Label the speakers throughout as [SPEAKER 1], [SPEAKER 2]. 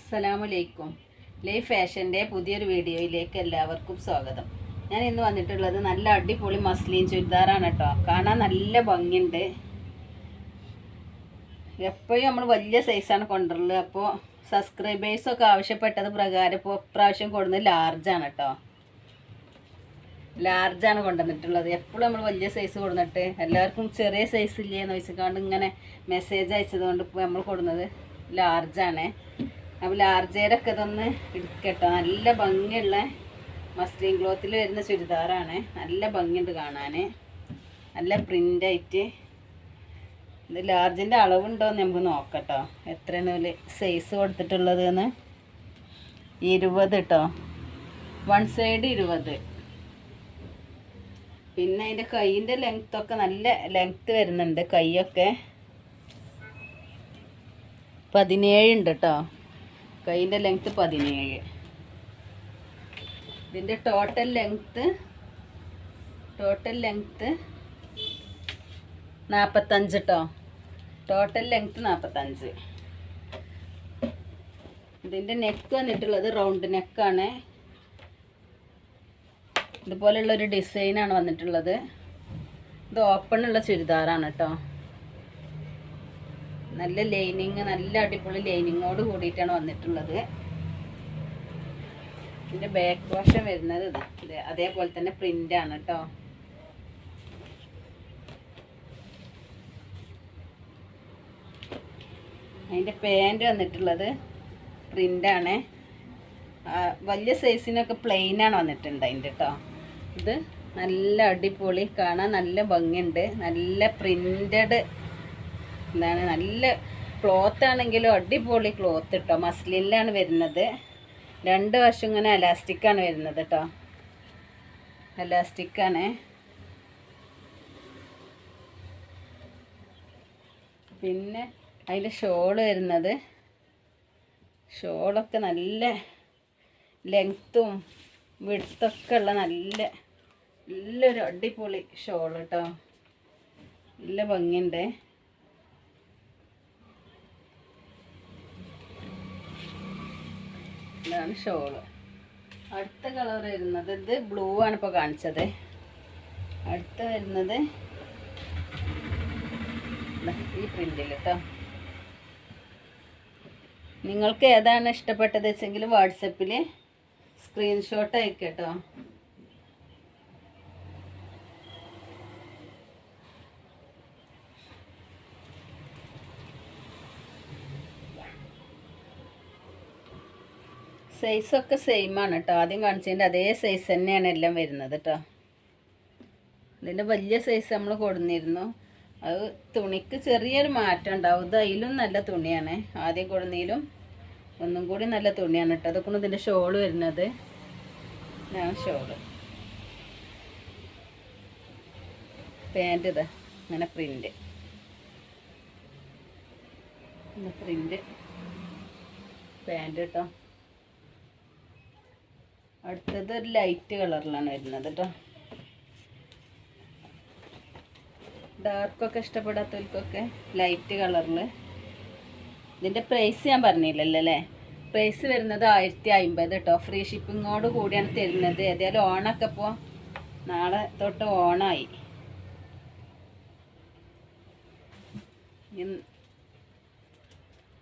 [SPEAKER 1] അസ്സലാമലൈക്കും. ലൈഫ് ഫാഷന്റെ പുതിയൊരു വീഡിയോയിലേക്ക് എല്ലാവർക്കും സ്വാഗതം. ഞാൻ ഇന്ന് വന്നിട്ടുള്ളത് നല്ല അടിപൊളി മസ്ലിൻ ചുരിദാറാണ് കേട്ടോ. കാണാൻ നല്ല ഭംഗിയുണ്ട്. എപ്പോഴും നമ്മൾ വലിയ സൈസാണ് കൊണ്ടുള്ളത് അപ്പോൾ സബ്സ്ക്രൈബേഴ്സൊക്കെ ആവശ്യപ്പെട്ടത് പ്രകാരം ഇപ്പോൾ പ്രാവശ്യം കൊടുക്കുന്നത് ലാർജാണ് കേട്ടോ. ലാർജാണ് കൊണ്ടുവന്നിട്ടുള്ളത്. എപ്പോഴും നമ്മൾ വലിയ സൈസ് കൊടുന്നിട്ട് എല്ലാവർക്കും ചെറിയ സൈസ് ഇല്ലേ എന്ന് വെച്ചിട്ട് ഇങ്ങനെ മെസ്സേജ് അയച്ചതുകൊണ്ട് ഇപ്പോൾ നമ്മൾ കൊടുക്കുന്നത് ലാർജാണ് അപ്പോൾ ലാർജേരൊക്കെ ഇതൊന്ന് എടുക്കട്ടോ. നല്ല ഭംഗിയുള്ള മസ്ലിൻ ക്ലോത്തിൽ വരുന്ന ചുരിദാറാണ്. നല്ല ഭംഗിയുണ്ട് കാണാൻ നല്ല പ്രിന്റായിട്ട് ഇത് ലാർജിന്റെ അളവുണ്ടോ എന്ന് നമുക്ക് നോക്കട്ടോ. എത്രയാണ് സൈസ് കൊടുത്തിട്ടുള്ളത് എന്ന് ഇരുപത് കേട്ടോ വൺ സൈഡ് ഇരുപത്. പിന്നെ അതിന്റെ കൈയിന്റെ ലെങ്ത്തൊക്കെ നല്ല ലെങ്ത്ത് വരുന്നുണ്ട് കൈയൊക്കെ. പതിനേഴ് ഉണ്ട് കേട്ടോ കൈയിന്റെ ലെങ്ത്ത് പതിനേഴ്. ഇതിന്റെ ടോട്ടൽ ലെങ്ത്ത് ടോട്ടൽ ലെങ്ത്ത് നാൽപ്പത്തഞ്ച് കേട്ടോ ടോട്ടൽ ലെങ്ത്ത് നാൽപ്പത്തഞ്ച് ഇതിന്റെ നെക്ക് വന്നിട്ടുള്ളത് റൗണ്ട് നെക്കാണ് ഇതുപോലെയുള്ളൊരു ഡിസൈനാണ് വന്നിട്ടുള്ളത്. ഇത് ഓപ്പൺ ഉള്ള ചുരിദാറാണ് കേട്ടോ നല്ല ലൈനിങ് നല്ല അടിപൊളി ലൈനിങ്ങോട് കൂടിയിട്ടാണ് വന്നിട്ടുള്ളത്. ഇതിന്റെ ബാക്ക് വശം വരുന്നത് ഇതാ. അതേപോലെ തന്നെ പ്രിന്റാണ് കേട്ടോ അതിന്റെ പാന്റ് വന്നിട്ടുള്ളത് പ്രിന്റാണ് വലിയ സൈസിനൊക്കെ പ്ലെയിനാണ് വന്നിട്ടുണ്ട് അതിന്റെ കേട്ടോ ഇത് നല്ല അടിപൊളി കാണാൻ നല്ല ഭംഗിയുണ്ട്. നല്ല പ്രിന്റഡ് എന്താണ് നല്ല ക്ലോത്ത് ആണെങ്കിലും അടിപൊളി ക്ലോത്ത് കേട്ടോ മസ്ലിനിലാണ് വരുന്നത്. രണ്ട് വശം ഇങ്ങനെ അലാസ്റ്റിക്കാണ് വരുന്നത് കേട്ടോ അലാസ്റ്റിക്കാണ് പിന്നെ അതിൽ ഷോൾ വരുന്നത്. ഷോളൊക്കെ നല്ല ലെങ്ത്തും വിടുത്തൊക്കെ ഉള്ള നല്ല നല്ലൊരു അടിപൊളി ഷോൾ കേട്ടോ നല്ല ഭംഗിയുണ്ട്. ഇതാണ് ഷോൾ. അടുത്ത കളർ വരുന്നത് ഇത് ബ്ലൂ ആണ് ഇപ്പോൾ കാണിച്ചത്. അടുത്ത വരുന്നത് ഈ പ്രിന്റിൽ കേട്ടോ നിങ്ങൾക്ക് ഏതാണ് ഇഷ്ടപ്പെട്ടത് വെച്ചെങ്കിൽ വാട്സപ്പിൽ സ്ക്രീൻഷോട്ട് അയക്കട്ടോ സൈസൊക്കെ സെയിം ആണ് കേട്ടോ ആദ്യം കാണിച്ചതിന്റെ അതേ സൈസ് തന്നെയാണ് എല്ലാം വരുന്നത് കേട്ടോ ഇതിന്റെ വലിയ സൈസ് നമ്മൾ കൊടുന്നിരുന്നു. അത് തുണിക്ക് ചെറിയൊരു മാറ്റം ഉണ്ടാവും. ഇത് അതിലും നല്ല തുണിയാണ്. ആദ്യം കൊടുന്നതിലും ഒന്നും കൂടി നല്ല തുണിയാണ് കേട്ടോ അതൊക്കെ ഇതിന്റെ ഷോൾ വരുന്നത്. ഞാൻ ഷോൾ പാന്റ് ഇതാ. അങ്ങനെ പ്രിന്റ് പ്രിന്റ് പാന്റ് കേട്ടോ അടുത്തത് ഒരു ലൈറ്റ് കളറിലാണ് വരുന്നത് കേട്ടോ ഡാർക്കൊക്കെ ഇഷ്ടപ്പെടാത്തവർക്കൊക്കെ ലൈറ്റ് കളറിൽ ഇതിന്റെ പ്രൈസ് ഞാൻ പറഞ്ഞില്ലല്ലോ അല്ലേ? പ്രൈസ് വരുന്നത് ആയിരത്തി അമ്പത് കേട്ടോ ഫ്രീ ഷിപ്പിങ്ങോട് കൂടിയാണ് തരുന്നത്. ഏതായാലും ഓണൊക്കെ ഇപ്പോൾ നാളെ തൊട്ട് ഓണായി.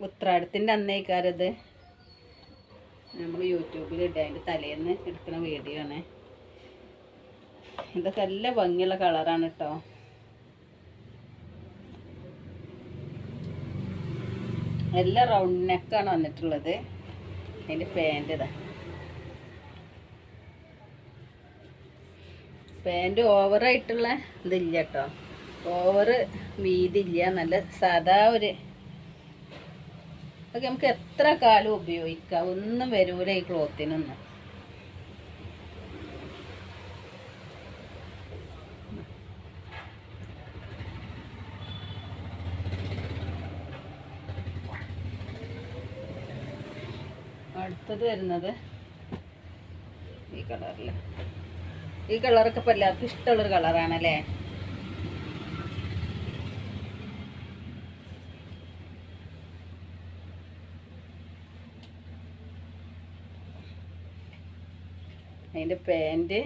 [SPEAKER 1] ഉത്രാടത്തിന്റെ അന്നേക്കാരത്. നമ്മൾ യൂട്യൂബിൽ ഇടുക അതിന്റെ തലേന്ന് എടുക്കുന്ന വീഡിയോ ആണ്. ഇതൊക്കെ നല്ല ഭംഗിയുള്ള കളറാണ് കേട്ടോ നല്ല റൗണ്ട് നെക്കാണ് വന്നിട്ടുള്ളത്. അതിന്റെ പാന്റ് ഇതാ. പാന്റ് ഓവറായിട്ടുള്ള ഇതില്ല കേട്ടോ ഓവർ വീതില്ല നല്ല സാധാ ഒരു അതൊക്കെ നമുക്ക് എത്ര കാലം ഉപയോഗിക്കാം? ഒന്നും വരൂല ഈ ക്ലോത്തിനൊന്നും. അടുത്തത് വരുന്നത് ഈ കളറിൽ ഈ കളറൊക്കെ ഇപ്പം എല്ലാവർക്കും ഇഷ്ടമുള്ളൊരു കളറാണല്ലേ?
[SPEAKER 2] അതിന്റെ പാന്റ്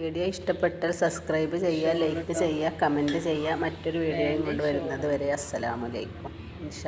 [SPEAKER 2] വീഡിയോ ഇഷ്ടപ്പെട്ടാൽ സബ്സ്ക്രൈബ് ചെയ്യുക ലൈക്ക് ചെയ്യുക കമന്റ് ചെയ്യുക. മറ്റൊരു വീഡിയോയും കൊണ്ട് വരുന്നത് വരെ അസ്സലാമലൈക്കും